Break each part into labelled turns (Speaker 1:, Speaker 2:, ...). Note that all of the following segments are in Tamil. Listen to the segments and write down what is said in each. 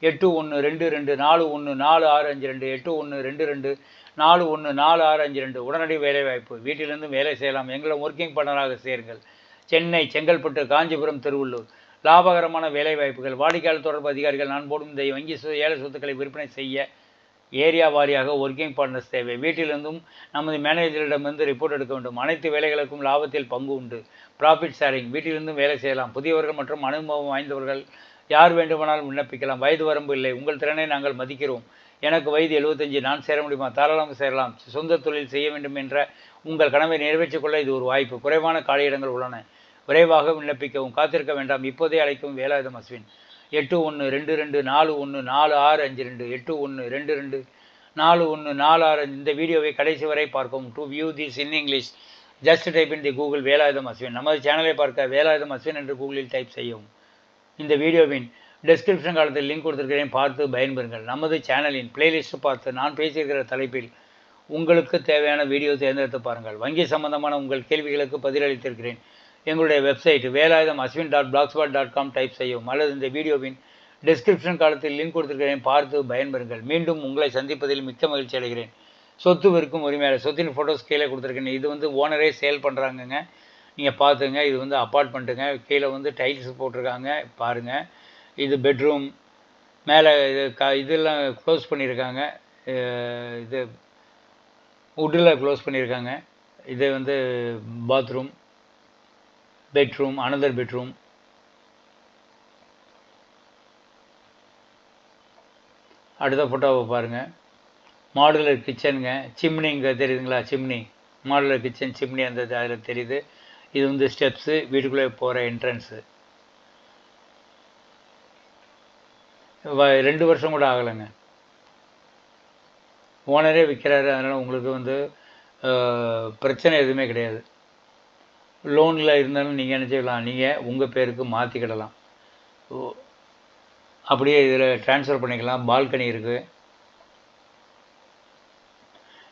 Speaker 1: எட்டு ஒன்று ரெண்டு ரெண்டு நாலு ஒன்று நாலு ஆறு அஞ்சு ரெண்டு எட்டு ஒன்று ரெண்டு ரெண்டு நாலு ஒன்று நாலு ஆறு அஞ்சு ரெண்டு. உடனடி வேலைவாய்ப்பு. வீட்டிலிருந்து வேலை செய்யலாம். எங்களை ஒர்க்கிங் பண்ணராக சேருங்கள். சென்னை செங்கல்பட்டு காஞ்சிபுரம் திருவள்ளூர். லாபகரமான வேலைவாய்ப்புகள். வாடிக்கையாளர் தொடர்பு அதிகாரிகள் நான் போடும் இந்த வங்கி ஏழை சொத்துக்களை விற்பனை செய்ய ஏரியா வாரியாக ஒர்க்கிங் பார்ட்னர்ஸ் தேவை. வீட்டிலிருந்தும் நமது மேனேஜரிடமிருந்து ரிப்போர்ட் எடுக்க வேண்டும். அனைத்து வேலைகளுக்கும் லாபத்தில் பங்கு உண்டு. ப்ராஃபிட் ஷேரிங் வீட்டிலிருந்தும் வேலை செய்யலாம். புதியவர்கள் மற்றும் அனுபவம் வாய்ந்தவர்கள் யார் வேண்டுமானாலும் விண்ணப்பிக்கலாம். வயது வரம்பு இல்லை. உங்கள் திறனை நாங்கள் மதிக்கிறோம். எனக்கு வயது எழுபத்தஞ்சு நான் சேர முடியுமா? தாராளமாக சேரலாம். சொந்த தொழில் செய்ய வேண்டும் என்ற உங்கள் கனவை நிறைவேற்றிக் கொள்ள இது ஒரு வாய்ப்பு. குறைவான காலியிடங்கள் உள்ளன. விரைவாக விண்ணப்பிக்கவும். காத்திருக்க வேண்டாம். இப்போதே அழைக்கும் வேலாயுதம் அஸ்வின். எட்டு ஒன்று ரெண்டு ரெண்டு நாலு ஒன்று நாலு ஆறு அஞ்சு ரெண்டு. எட்டு ஒன்று ரெண்டு ரெண்டு நாலு ஒன்று நாலு ஆறு அஞ்சு. இந்த வீடியோவை கடைசி வரை பார்க்கவும். To view this in English just type in the Google Velayudham Aswin. நமது சேனலை பார்க்க வேலாயுதம் அஸ்வின் என்று கூகுளில் டைப் செய்யவும். இந்த வீடியோவின் டெஸ்கிரிப்ஷன் காலத்தில் லிங்க் கொடுத்துருக்கிறேன். பார்த்து பயன்பெறுங்கள். நமது சேனலின் பிளேலிஸ்ட்டு பார்த்து நான் பேசியிருக்கிற தலைப்பில் உங்களுக்கு தேவையான வீடியோ தேர்ந்தெடுத்து பாருங்கள். வங்கி சம்பந்தமான உங்கள் கேள்விகளுக்கு பதிலளித்திருக்கிறேன். எங்களுடைய website Velayudham Aswin dot blogspot dot com type செய்யவும் அல்லது இந்த வீடியோவின் டிஸ்கிரிப்ஷன் காலத்தில் லிங்க் கொடுத்துருக்கிறேன். பார்த்து பயன்பெறுங்கள். மீண்டும் உங்களை சந்திப்பதில் மிக்க மகிழ்ச்சி அடைகிறேன். சொத்து விற்கும் உரிமையாளர் சொத்தின் ஃபோட்டோஸ் கீழே கொடுத்துருக்கேன் இது வந்து ஓனரே சேல் பண்ணுறாங்கங்க நீங்கள் பார்த்துங்க இது வந்து அப்பார்ட்மெண்ட்டுங்க கீழே வந்து டைல்ஸ் போட்டிருக்காங்க பாருங்கள் இது பெட்ரூம் மேலே இது க இதெல்லாம் க்ளோஸ் பண்ணியிருக்காங்க இது உட்டில் க்ளோஸ் பண்ணியிருக்காங்க இது வந்து பாத்ரூம் பெட்ரூம் அனதர் பெட்ரூம் அடுத்த ஃபோட்டோவை பாருங்கள் மாடுலர் கிச்சனுங்க சிம்னிங்க தெரியுதுங்களா? சிம்னி மாடுலர் கிச்சன் சிம்னி அந்த அதில் தெரியுது. இது வந்து ஸ்டெப்ஸு வீட்டுக்குள்ளே போகிற என்ட்ரன்ஸு ரெண்டு வருஷம் கூட ஆகலைங்க. ஓனரே விற்கிறாரு அதனால் உங்களுக்கு வந்து பிரச்சனை எதுவுமே கிடையாது. லோனில் இருந்தாலும் நீங்கள் என்ன செய்யலாம் நீங்கள் உங்கள் பேருக்கு மாற்றிக்கிடலாம் அப்படியே இதில் ட்ரான்ஸ்ஃபர் பண்ணிக்கலாம். பால்கனி இருக்குது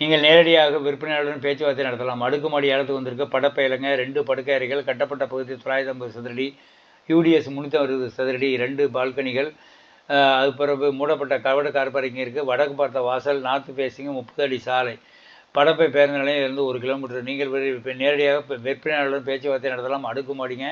Speaker 1: நீங்கள் நேரடியாக விற்பனையாளருடன் பேச்சுவார்த்தை நடத்தலாம். அடுக்குமாடி இடத்துக்கு வந்திருக்க படப்பயலங்க ரெண்டு படுக்கையறைகள் கட்டப்பட்ட பகுதி தொள்ளாயிரத்தி ஐம்பது சதுரடி யூடிஎஸ் முந்நூற்றி அறுபது சதுரடி ரெண்டு பால்கனிகள் அது பிறகு மூடப்பட்ட கவட கார் பார்க்கிங் இருக்குது வடக்கு பார்த்த வாசல் நார்த்து ஃபேஸிங்கு முப்பது அடி சாலை. படப்பை பேருந்து நிலையிலிருந்து ஒரு கிலோமீட்டர். நீங்கள் நேரடியாக விற்பனையாளருடன் பேச்சுவார்த்தை நடத்தலாம். அடுக்குமாடிங்க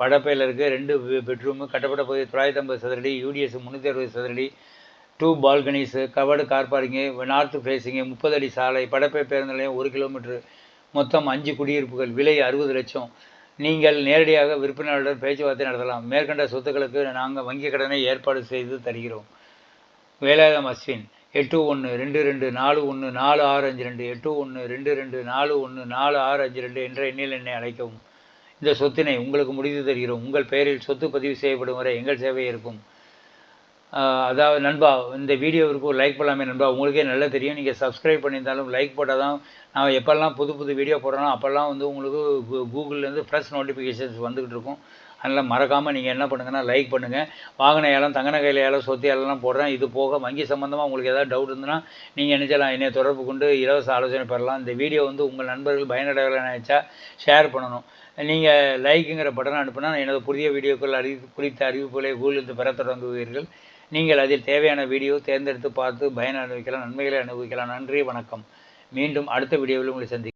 Speaker 1: படப்பையில் இருக்குது ரெண்டு பெட்ரூமு கட்டப்பட்ட பகுதி தொள்ளாயிரத்தி ஐம்பது சதுரடி யூடிஎஸ் முந்நூற்றி அறுபது சதுரடி two balconies covered car parking north facing முப்பது அடி சாலை படப்பை பேருந்து நிலையம் ஒரு கிலோமீட்டர் மொத்தம் அஞ்சு குடியிருப்புகள் விலை அறுபது லட்சம். நீங்கள் நேரடியாக விற்பனையாளர் பேச்சுவார்த்தை நடத்தலாம். மேற்கண்ட சொத்துக்களுக்கு நாங்கள் வங்கி கடனை ஏற்பாடு செய்து தருகிறோம். வேலாயுதம் அஸ்வின் எட்டு ஒன்று ரெண்டு ரெண்டு நாலு ஒன்று நாலு ஆறு அஞ்சு ரெண்டு எட்டு ஒன்று ரெண்டு ரெண்டு நாலு ஒன்று நாலு ஆறு அஞ்சு ரெண்டு என்ற எண்ணில் என்னை அழைக்கவும். இந்த சொத்தினை உங்களுக்கு முடித்து தருகிறோம். உங்கள் பெயரில் சொத்து பதிவு செய்யப்படும் வரை எங்கள் சேவை இருக்கும். அதாவது நண்பா இந்த வீடியோவிற்கு ஒரு லைக் பண்ணலாமே நண்பா. உங்களுக்கே நல்லா தெரியும். நீங்கள் சப்ஸ்கிரைப் பண்ணியிருந்தாலும் லைக் போட்டால் தான் நான் எப்போல்லாம் புது புது வீடியோ போடுறோம் அப்போல்லாம் வந்து உங்களுக்கு கூகுள்லேருந்து ஃப்ரெஷ் நோட்டிஃபிகேஷன்ஸ் வந்துக்கிட்டு இருக்கும். அதனால் மறக்காமல் நீங்கள் என்ன பண்ணுங்கன்னா லைக் பண்ணுங்கள் வாகன ஏலம் தங்க கையில் ஏலம் சொத்து ஏலம்லாம் போடுறேன். இது போக வங்கி சம்மந்தமாக உங்களுக்கு ஏதாவது டவுட் இருந்ததுன்னா நீங்கள் நினச்சலாம் என்னை தொடர்பு கொண்டு இலவச ஆலோசனை பெறலாம். இந்த வீடியோ வந்து உங்கள் நண்பர்கள் பயனடைகளை நினச்சா ஷேர் பண்ணணும். நீங்கள் லைக்குங்கிற படம் அனுப்புனா எனது புதிய வீடியோக்கள் அறி குறித்த அறிவிப்புகளை கூகுளில் பெற தொடங்குவீர்கள். நீங்கள் அதில் தேவையான வீடியோ தேர்ந்தெடுத்து பார்த்து பயன் அனுபவிக்கலாம் நன்மைகளை அனுபவிக்கலாம். நன்றி வணக்கம். மீண்டும் அடுத்த வீடியோவில் உங்களை சந்தி